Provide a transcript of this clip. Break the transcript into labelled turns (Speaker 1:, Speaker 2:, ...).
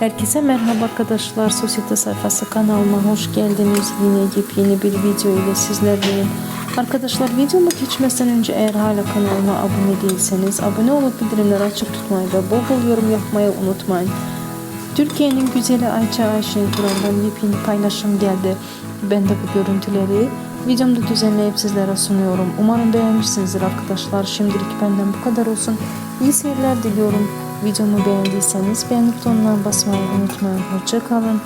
Speaker 1: Herkese merhaba arkadaşlar. Sosyete sayfası kanalıma hoş geldiniz. Yine yepyeni bir video ile sizlerleyim. Arkadaşlar videomu geçmeden önce eğer hala kanalıma abone değilseniz abone olup bildirimleri açık tutmayı ve bol bol yorum yapmayı unutmayın. Türkiye'nin güzeli Ayça Ayşin Turan'dan yepyeni paylaşım geldi. Ben de bu görüntüleri videomda düzenleyip sizlere sunuyorum. Umarım beğenmişsinizdir arkadaşlar. Şimdilik benden bu kadar olsun. İyi seyirler diliyorum. Videomu beğendiyseniz beğeni butonuna basmayı unutmayın. Hoşçakalın.